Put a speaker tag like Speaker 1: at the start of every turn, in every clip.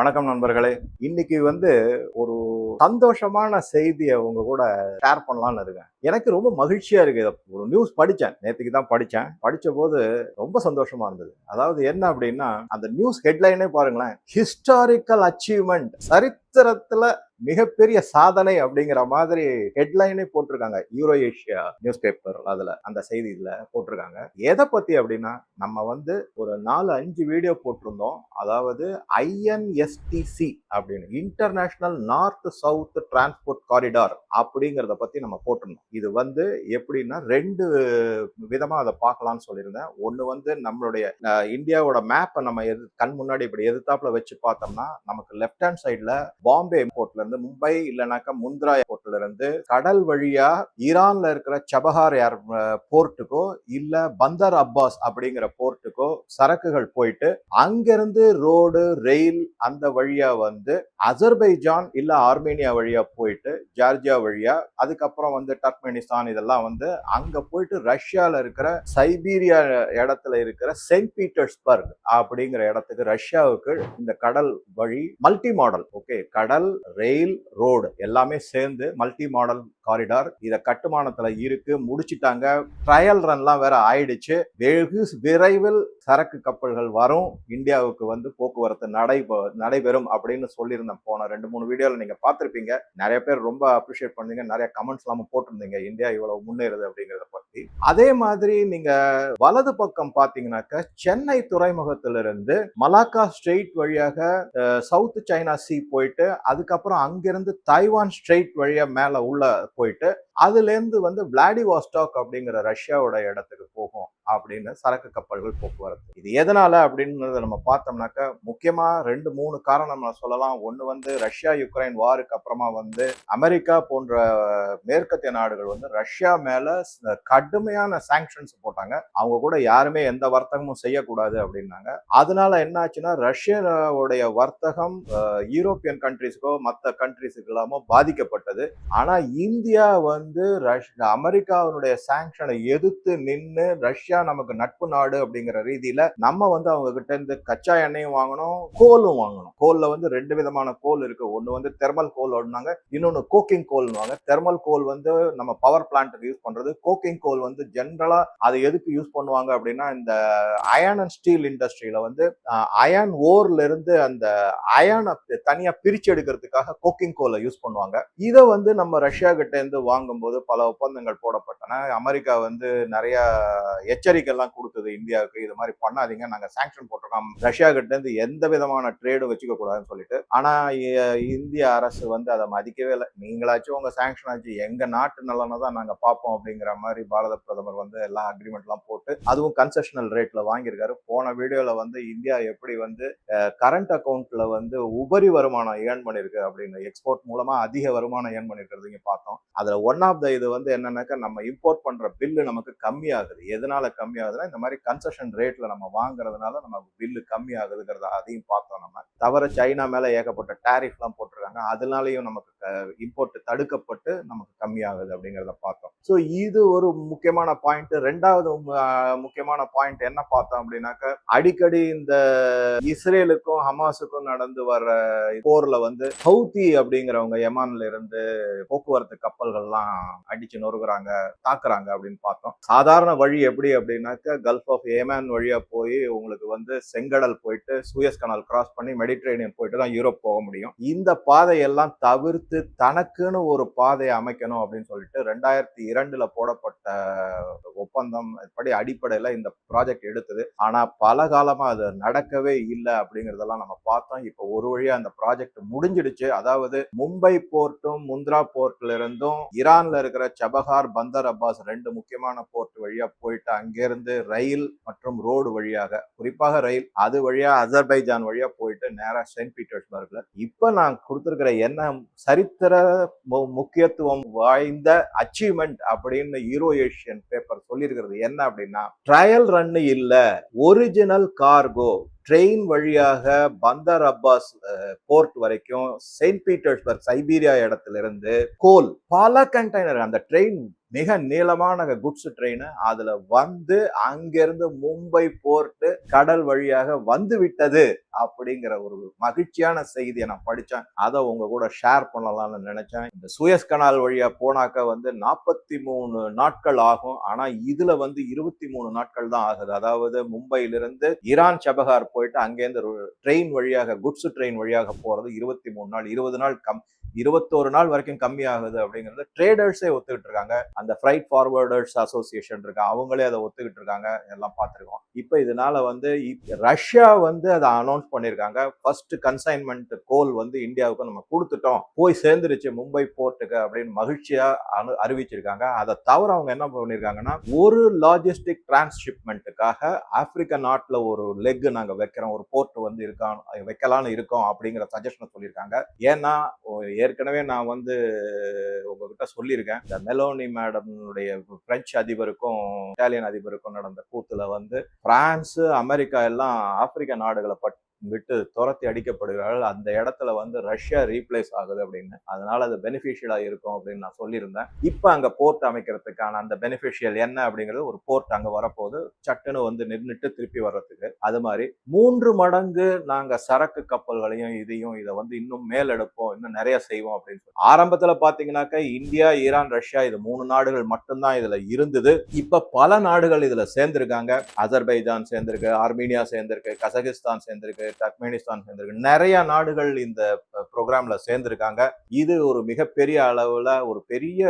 Speaker 1: வணக்கம் நண்பர்களே. இன்னைக்கு வந்து ஒரு சந்தோஷமான செய்தியை உங்க கூட ஷேர் பண்ணலாம்னு இருக்கேன். எனக்கு ரொம்ப மகிழ்ச்சியா இருக்கு இதை. ஒரு நியூஸ் படித்தேன் நேற்றுக்கு தான் படித்தேன் படித்த போது ரொம்ப சந்தோஷமா இருந்தது. அதாவது என்ன அப்படின்னா அந்த நியூஸ் ஹெட்லைனே பாருங்களேன். ஹிஸ்டாரிக்கல் அச்சீவ்மெண்ட் சரித்திரத்துல மிகப்பெரிய சாதனை அப்படிங்கிற மாதிரி ஹெட்லைனே போட்டிருக்காங்க. யூரோ ஏஷியா நியூஸ் பேப்பர் அதுல அந்த செய்தியில போட்டிருக்காங்க. எதை பத்தி அப்படின்னா நம்ம வந்து ஒரு நாலு அஞ்சு வீடியோ போட்டிருந்தோம். அதாவது ஐஎன்எஸ்டிசி அப்படின்னு international north south transport corridor அப்படிங்கிறத பத்தி நம்ம போட்டிருந்தோம். இது வந்து எப்படின்னா ரெண்டு விதமா அதை பார்க்கலாம்னு சொல்லியிருந்தேன். ஒன்று வந்து நம்மளுடைய இந்தியாவோட மேப்பை நம்ம எது கண் முன்னாடி இப்படி எதிர்த்தாப்புல வச்சு பார்த்தோம்னா நமக்கு லெஃப்ட் ஹேண்ட் சைடில் பாம்பே இம்போர்ட்ல இருந்து மும்பை இல்லைனாக்கா முந்த்ரா போர்ட்ல இருந்து கடல் வழியா ஈரான்ல இருக்கிற சபஹார் ஏர் போர்ட்டுக்கோ இல்ல பந்தர் அப்பாஸ் அப்படிங்கிற போர்ட்டுக்கோ சரக்குகள் போயிட்டு அங்கிருந்து ரோடு ரயில் அந்த வழியா வந்து அசர்பைஜான் இல்ல ஆர்மேனியா வழியா போயிட்டு ஜார்ஜியா வழியா அதுக்கப்புறம் வந்து டர்க்மெனிஸ்தான் இதெல்லாம் வந்து அங்க போயிட்டு ரஷ்யால இருக்கிற சைபீரியா இடத்துல இருக்கிற செயின்ட் பீட்டர்ஸ்பர்க் அப்படிங்கிற இடத்துக்கு ரஷ்யாவுக்கு இந்த கடல் வழி மல்டி மாடல். ஓகே கடல் ரயில் ரோடு எல்லாமே சேர்ந்து மல்டி மாடல் காரிடார் இதை கட்டுமானத்துல இருக்கு முடிச்சிட்டாங்க. ட்ரையல் ரன்லாம் வேற ஆயிடுச்சு. வெகு விரைவில் சரக்கு கப்பல்கள் வரும். இந்தியாவுக்கு வந்து போக்குவரத்து நடை நடைபெறும் அப்படின்னு சொல்லியிருந்தேன். போன ரெண்டு மூணு வீடியோவில் நீங்கள் பார்த்துருப்பீங்க. நிறைய பேர் ரொம்ப அப்ரிஷியேட் பண்ணீங்க. நிறைய கமெண்ட்ஸ் எல்லாம் போட்டிருந்தீங்க. இந்தியா இவ்வளவு முன்னேறுது அப்படிங்கிறத பற்றி அதே மாதிரி நீங்க வலது பக்கம் பார்த்தீங்கன்னாக்க சென்னை துறைமுகத்திலிருந்து மலாக்கா ஸ்ட்ரெயிட் வழியாக சவுத் சைனா சி போயிட்டு அதுக்கப்புறம் அங்கிருந்து தாய்வான் ஸ்ட்ரெயிட் வழியா மேல உள்ள போயிட்டு அதுலேருந்து வந்து விளாடிவாஸ்டாக் அப்படிங்கிற ரஷ்யாவோட இடத்துக்கு போகும் அப்படின்னு சரக்கு கப்பல்கள் போக்குவரத்து. இது எதனால அப்படின்றத நம்ம பார்த்தோம்னாக்க முக்கியமாக ரெண்டு மூணு காரணம் நம்ம சொல்லலாம். ஒன்று வந்து ரஷ்யா யுக்ரைன் வாருக்கு அப்புறமா வந்து அமெரிக்கா போன்ற மேற்கத்திய நாடுகள் வந்து ரஷ்யா மேலே கடுமையான சாங்ஷன்ஸ் போட்டாங்க. அவங்க கூட யாருமே எந்த வர்த்தகமும் செய்யக்கூடாது அப்படின்னாங்க. அதனால என்ன ஆச்சுன்னா ரஷ்யாவுடைய வர்த்தகம் யூரோப்பியன் கண்ட்ரிஸுக்கோ மற்ற கண்ட்ரிஸுக்கு இல்லாமல் பாதிக்கப்பட்டது. ஆனால் இந்தியா வந்து வந்து ரஷ் அமெரிக்காவினுடைய சாங்ஷனை எதிர்த்து நின்று ரஷ்யா நமக்கு நட்பு நாடு அப்படிங்கிற ரீதியில நம்ம வந்து அவங்க கிட்ட இருந்து கச்சா எண்ணெயும் வாங்கணும் கோலும் வாங்கணும். கோல்ல வந்து ரெண்டு விதமான கோல் இருக்கு. ஒன்னு வந்து தெர்மல் கோல் ஒன்னாங்க இன்னொன்னு கோக்கிங் கோல்னுவாங்க தெர்மல் கோல் வந்து நம்ம பவர் பிளான்ட்டுக்கு யூஸ் பண்றது. கோக்கிங் கோல் வந்து ஜென்ரலா அதை எதுக்கு யூஸ் பண்ணுவாங்க அப்படின்னா இந்த அயன் அண்ட் ஸ்டீல் இண்டஸ்ட்ரியில வந்து அயன் ஓர்ல இருந்து அந்த அயனை தனியா பிரிச்சு எடுக்கிறதுக்காக கோக்கிங் கோலை யூஸ் பண்ணுவாங்க. இதை வந்து நம்ம ரஷ்யா கிட்ட இருந்து போகும்போது பல ஒப்பந்தங்கள் போடப்பட்டன. அமெரிக்கா வந்து நிறைய எச்சரிக்கை எல்லாம் கொடுத்தது இந்தியாவுக்கு. இது மாதிரி பண்ணாதீங்க நாங்கள் சாங்ஷன் போட்டிருக்கோம். ரஷ்யா கிட்ட இருந்து எந்த விதமான ட்ரேடும் வச்சுக்க கூடாதுன்னு சொல்லிட்டு. ஆனா இந்திய அரசு வந்து அதை மதிக்கவே இல்லை. நீங்களாச்சும் உங்க சாங்ஷன் ஆச்சு எங்க நாட்டு நலனை தான் நாங்க பார்ப்போம் அப்படிங்கிற மாதிரி பாரத பிரதமர் வந்து எல்லா அக்ரிமெண்ட்லாம் போட்டு அதுவும் கன்செஷனல் ரேட்ல வாங்கியிருக்காரு. போன வீடியோல வந்து இந்தியா எப்படி வந்து கரண்ட் அக்கௌண்ட்டில் வந்து உபரி வருமானம் ஏர்ன் பண்ணிருக்கு அப்படின்னு எக்ஸ்போர்ட் மூலமா அதிக வருமானம் ஏர்ன் பண்ணிருக்கிறது பார்த்தோம். அதுல ஒன் ஒன் ஆஃப் த இது வந்து என்னன்னாக்கா நம்ம இம்போர்ட் பண்ற பில்லு நமக்கு கம்மியாகுது. எதனால கம்மியாகுதுன்னா இந்த மாதிரி கன்செஷன் ரேட்ல நம்ம வாங்குறதுனால நமக்கு பில்லு கம்மி ஆகுதுங்கிறத அதையும் பார்த்தோம் நம்ம. தவிர சைனா மேல ஏகப்பட்ட டேரிஃப் எல்லாம் போட்டிருக்காங்க. அதனாலயும் நமக்கு இம்போர்ட் தடுக்கப்பட்டு நமக்கு கம்மியாகுது அப்படிங்கிறத பார்த்தோம். ஸோ இது ஒரு முக்கியமான பாயிண்ட் ரெண்டாவது முக்கியமான பாயிண்ட் என்ன பார்த்தோம் அப்படின்னாக்க அடிக்கடி இந்த இஸ்ரேலுக்கும் ஹமாஸுக்கும் நடந்து வர்ற போர்ல வந்து ஹவுதி அப்படிங்கிறவங்க யமான்ல இருந்து போக்குவரத்து கப்பல்கள்லாம் அடிச்சு நொறுக்குறாங்க தாக்குறாங்க அப்படின்னு பார்த்தோம். சாதாரண வழி எப்படி அப்படின்னாக்க கல்ஃப் ஆஃப் ஏமன் வழியா போய் உங்களுக்கு வந்து செங்கடல் போயிட்டு சூயஸ் கனால் கிராஸ் பண்ணி மெடிட்ரேனியன் போயிட்டு தான் யூரோப் போக முடியும். இந்த பாதையெல்லாம் தவிர்த்து தனக்குன்னு ஒரு பாதையை அமைக்கணும் அப்படின்னு சொல்லிட்டு ரெண்டாயிரத்தி இரண்டுல போடப்பட்ட ஒப்பந்தம் படி அடிப்படையில இந்த ப்ராஜெக்ட் எடுத்தது. ஆனா பல காலமா அது நடக்கவே இல்லை அப்படிங்கறதெல்லாம் நம்ம பார்த்தோம். இப்போ ஒரு வழியா அந்த ப்ராஜெக்ட் முடிஞ்சிடுச்சு. அதாவது மும்பை போர்ட்டும் முந்த்ரா போர்ட்ல இருந்தும் ஈரான்ல இருக்கிற சபஹார் பந்தர் அப்பாஸ் ரெண்டு முக்கியமான போர்ட் வழியா போயிட்டு அங்கிருந்து ரயில் மற்றும் ரோடு வழியாக குறிப்பாக ரயில் அது வழியா அசர்பைஜான் வழியா போயிட்டு நேரா செயின்ட் பீட்டர்ஸ்பர்க்ல. இப்ப நான் கொடுத்துருக்கிற என்ன சரித்திர மு- முக்கியத்துவம் வாய்ந்த அச்சீவ்மெண்ட் அப்படின்னு ஈரோ ஏஷியன் பேப்பர் சொல்லியிருக்கிறது. என்ன அப்படின்னா ட்ரையல் ரன் இல்ல ஒரிஜினல் கார்கோ ட்ரெயின் வழியாக பந்தர் அப்பாஸ் போர்ட் வரைக்கும் செயின்ட் பீட்டர்ஸ்பர்க் சைபீரியா இடத்துல இருந்து கோல் பல கண்டெய்னர் அந்த ட்ரெயின் மிக நீளமான குட்ஸ் ட்ரெயின் அதுல வந்து அங்கிருந்து மும்பை போர்ட்டு கடல் வழியாக வந்து விட்டது. அப்படிங்கிற ஒரு மகிழ்ச்சியான செய்தியை நான் படித்தேன். அதை உங்க கூட ஷேர் பண்ணலாம்னு நினைச்சேன். இந்த சுயஸ் கனால் வழியா போனாக்க வந்து நாற்பத்தி மூணு நாட்கள் ஆகும். ஆனா இதுல வந்து இருபத்தி மூணு நாட்கள் தான் ஆகுது. அதாவது மும்பையிலிருந்து ஈரான் சபகார் போயிட்டு அங்கேருந்து ட்ரெயின் வழியாக குட்ஸ் ட்ரெயின் வழியாக போறது இருபத்தி மூணு நாள் இருபது நாள் கம் இருபத்தோரு நாள் வரைக்கும் கம்மி ஆகுது அப்படிங்கிறது ட்ரேடர்ஸே ஒத்துக்கிட்டு இருக்காங்க. அந்த ஃப்ரைட் ஃபார்வர்டர்ஸ் அசோசியேஷன் இருக்கு. அவங்களே அதை ஒத்துக்கிட்டு இருக்காங்க. எல்லாம் பார்த்துருக்கோம். இப்போ இதனால வந்து ரஷ்யா வந்து அதை அனௌன்ஸ் பண்ணியிருக்காங்க ஃபர்ஸ்ட் கன்சைன்மெண்ட் கோல் வந்து இந்தியாவுக்கு நம்ம கொடுத்துட்டோம். போய் சேர்ந்துருச்சு மும்பை போர்ட்டுக்கு அப்படின்னு மகிழ்ச்சியா அனு அறிவிச்சிருக்காங்க. அதை தவிர அவங்க என்ன பண்ணியிருக்காங்கன்னா ஒரு லாஜிஸ்டிக் டிரான்ஸ்ஷிப்மெண்ட்டுக்காக ஆப்பிரிக்க நாட்டில் ஒரு லெக் நாங்கள் வைக்கிறோம். ஒரு போர்ட் வந்து இருக்கான் வைக்கலாம்னு இருக்கோம் அப்படிங்கிற சஜஷனை சொல்லியிருக்காங்க ஏன்னா ஏற்கனவே நான் வந்து உங்ககிட்ட சொல்லியிருக்கேன். இந்த மெலோனி மேடம்னுடைய பிரெஞ்சு அதிபருக்கும் இட்டாலியன் அதிபருக்கும் நடந்த கூத்துல வந்து பிரான்ஸ் அமெரிக்கா எல்லாம் ஆப்பிரிக்க நாடுகளை பற்றி விட்டு துரத்தி அடிக்கப்படுகிறார்கள். அந்த இடத்துல வந்து ரஷ்யா ரீப்ளேஸ் ஆகுது அப்படின்னு. அதனால அது பெனிஃபிஷியலாக இருக்கும் அப்படின்னு நான் சொல்லியிருந்தேன். இப்போ அங்கே போர்ட் அமைக்கிறதுக்கான அந்த பெனிஃபிஷியல் என்ன அப்படிங்கிறது ஒரு போர்ட் அங்கே வரப்போகுது. சட்டுன்னு வந்து நின்றுட்டு திருப்பி வர்றதுக்கு. அது மாதிரி மூன்று மடங்கு நாங்கள் சரக்கு கப்பல்களையும் இதையும் இதை வந்து இன்னும் மேலெடுப்போம் இன்னும் நிறைய செய்வோம் அப்படின்னு சொல்லி. ஆரம்பத்தில் பார்த்தீங்கன்னாக்கா இந்தியா ஈரான் ரஷ்யா இது மூணு நாடுகள் மட்டும்தான் இதில் இருந்தது. இப்போ பல நாடுகள் இதில் சேர்ந்திருக்காங்க. அசர்பைஜான் சேர்ந்திருக்கு ஆர்மீனியா சேர்ந்திருக்கு கசகிஸ்தான் சேர்ந்திருக்கு டர்க்மெனிஸ்தான் சேர்ந்திருக்கு. நிறைய நாடுகள் இந்த ப்ரோக்ராம்ல சேர்ந்திருக்காங்க. இது ஒரு மிகப்பெரிய அளவுல ஒரு பெரிய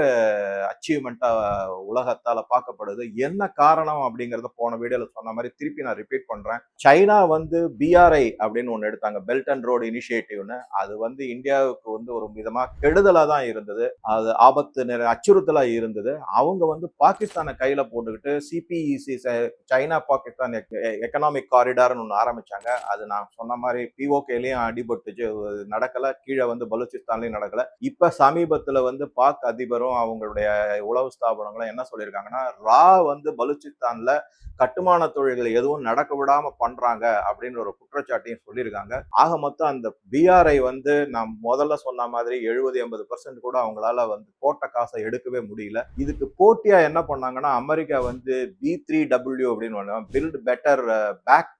Speaker 1: அச்சீவ்மெண்ட்டா உலகத்தால பார்க்கப்படுது. என்ன காரணம் அப்படிங்கறத போன வீடியோல சொன்ன மாதிரி திருப்பி நான் ரிப்பீட் பண்றேன். சைனா வந்து பிஆர்ஐ அப்படின்னு ஒன்று எடுத்தாங்க. பெல்ட் அண்ட் ரோடு இனிஷியேட்டிவ்னு அது வந்து இந்தியாவுக்கு வந்து ஒரு விதமா கெடுதலா தான் இருந்தது. அது ஆபத்து நிற அச்சுறுத்தலா இருந்தது. அவங்க வந்து பாகிஸ்தானை கையில போட்டுக்கிட்டு சிபிஇசி சைனா பாகிஸ்தான் எக்கனாமிக் காரிடார்னு ஒன்று ஆரம்பிச்சாங்க. அது நான் சொன்ன மாதிரி பிஓகேலையும் அடிபட்டுச்சு. நடக்கலை நடக்கல. கீழே வந்து பலூச்சிஸ்தான்லையும் நடக்கலை. இப்போ சமீபத்தில் வந்து பாக் அதிபரும் அவங்களுடைய உளவு ஸ்தாபனங்களும் என்ன சொல்லியிருக்காங்கன்னா ரா வந்து பலூச்சிஸ்தானில் கட்டுமான தொழில்கள் எதுவும் நடக்க விடாமல் பண்றாங்க அப்படின்னு ஒரு குற்றச்சாட்டையும் சொல்லியிருக்காங்க. ஆக மொத்தம் அந்த பிஆர்ஐ வந்து நான் முதல்ல சொன்ன மாதிரி எழுபது எண்பது பர்சன்ட் கூட அவங்களால வந்து போட்ட காசை எடுக்கவே முடியல. இதுக்கு போட்டியாக என்ன பண்ணாங்கன்னா அமெரிக்கா வந்து பி த்ரீ டபிள்யூ அப்படின்னு ஒன்று பில்ட் பெட்டர் பேக்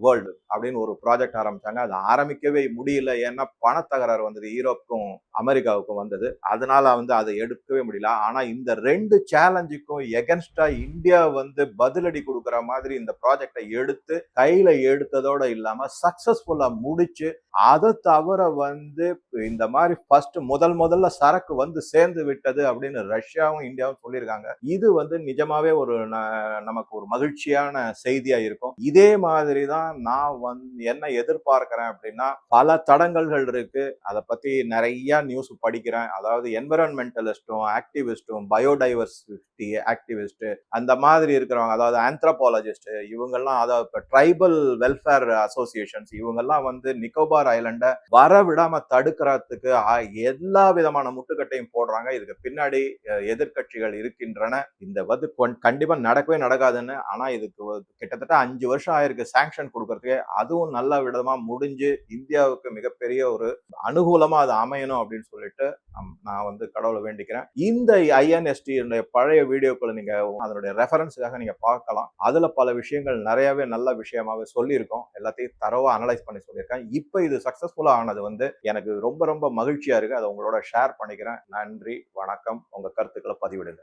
Speaker 1: வேர்ல்டு அப்படின்னு ஒரு ப்ராஜெக்ட் ஆரம்பிச்சாங்க. அது ஆரம்பிக்கவே முடியல. ஏன்னா பணத்தகராறு வந்தது ஈரோப்புக்கும் அமெரிக்காவுக்கும் வந்தது. அதனால வந்து அதை எடுக்கவே முடியல. ஆனால் இந்த ரெண்டு சேலஞ்சுக்கும் எகென்ஸ்டாக இந்தியா வந்து பதிலடி கொடுக்குற மாதிரி இந்த ப்ராஜெக்டை எடுத்து கையில் எடுத்ததோடு இல்லாமல் சக்ஸஸ்ஃபுல்லாக முடிச்சு அதை தவிர வந்து இந்த மாதிரி ஃபர்ஸ்ட் முதல் முதல்ல சரக்கு வந்து சேர்ந்து விட்டது அப்படின்னு ரஷ்யாவும் இந்தியாவும் சொல்லியிருக்காங்க. இது வந்து நிஜமாவே ஒரு ந- நமக்கு ஒரு மகிழ்ச்சியான செய்தியாக இருக்கும். இதே மாதிரி மாதிரி தான் நான் வந்து என்ன எதிர்பார்க்கிறேன் அப்படின்னா பல தடங்கல்கள் இருக்கு. அதை பத்தி நிறைய நியூஸ் படிக்கிறேன். அதாவது என்விரான்மெண்டலிஸ்டும் ஆக்டிவிஸ்டும் பயோடைவர்சிட்டி ஆக்டிவிஸ்ட் அந்த மாதிரி இருக்கிறவங்க அதாவது ஆந்த்ரபாலஜிஸ்ட் இவங்கெல்லாம் அதாவது இப்போ ட்ரைபல் வெல்ஃபேர் அசோசியேஷன்ஸ் இவங்கெல்லாம் வந்து நிக்கோபார் ஐலண்டை வர விடாம தடுக்கிறதுக்கு எல்லா விதமான முட்டுக்கட்டையும் போடுறாங்க. இதுக்கு பின்னாடி எதிர்கட்சிகள் எதிர்க்கட்சிகள் இருக்கின்றன. இந்த வந்து கொண்- கண்டிப்பா நடக்கவே நடக்காதுன்னு ஆனா இதுக்கு கிட்டத்தட்ட அஞ்சு வருஷம் ஆயிருக்கு. சாங்ஷன் கொடுக்கறதுக்கு அதுவும் நல்ல விதமா முடிஞ்சு இந்தியாவுக்கு மிகப்பெரிய ஒரு அனுகூலமா அது அமையணும் அப்படின்னு சொல்லிட்டு நான் வந்து கடவுளை வேண்டிக்கிறேன். இந்த ஐஎன்எஸ்டி பழைய வீடியோக்களை நீங்க அதனுடைய ரெஃபரன்ஸுக்காக நீங்க பார்க்கலாம். அதுல பல விஷயங்கள் நிறையவே நல்ல விஷயமாவே சொல்லியிருக்கோம். எல்லாத்தையும் தரவா அனலைஸ் பண்ணி சொல்லியிருக்கேன். இப்போ இது சக்சஸ்ஃபுல்லா ஆனது வந்து எனக்கு ரொம்ப ரொம்ப மகிழ்ச்சியா இருக்கு. அதை உங்களோட ஷேர் பண்ணிக்கிறேன். நன்றி வணக்கம். உங்க கருத்துக்களை பதிவிடுங்க